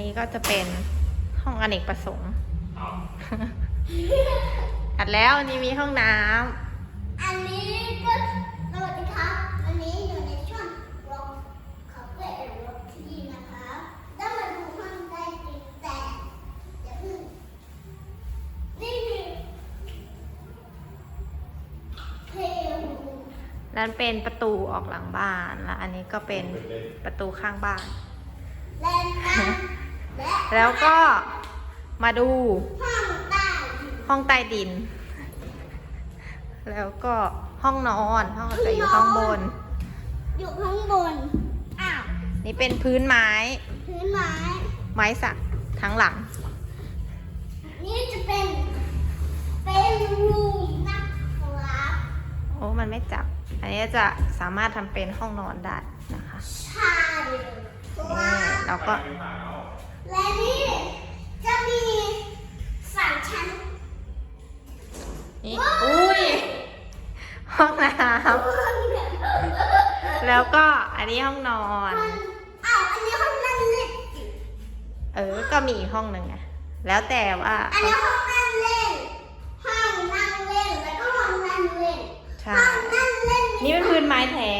นี่ก็จะเป็นห้องอเนกประสงค์อัดแล้วอันนี่มีห้องน้ำ อันนี้ก็สวัสดีครับ วันนี้อยู่ในช่วงวอล์กคาเฟ่แอนด์วอล์กที่นะครับแล้วมาดูห้องใต้ดินแต่อย่าเพิ่งนี่คือเพลงนั่นเป็นประตูออกหลังบ้าน แล้วอันนี้ก็เป็นประตูข้างบ้าน แลนด์น้ำและ แล้วก็มาดูห้องใต้ดินห้องใต้ดิน แล้วก็ห้องนอน ห้องจะอยู่ข้างบน อยู่ข้างบน อ้าว นี่เป็นพื้นไม้ พื้นไม้ ไม้สักทั้งหลัง นี่จะเป็น เป็นรูมนะครับ โอ้ มันไม่จับ อันนี้จะสามารถทำเป็นห้องนอนได้นะคะ ใช่คนี่รับเราก็ และนี่จะมีสามชั้นอุ้ย ห้องน้ำแล้วก็อันนี้ห้องนอน มัอาอันนี้ห้องนั่งเล่นเออ ก็มีห้องหนึ่งไงแล้วแต่ว่า อันนี้ห้องนั่งเล่นห้องนั่งเล่นแล้วก็ห้องนั่งเล่นใช่ห้องนั่งเล่นนี่เป็นพื้นไม้แท้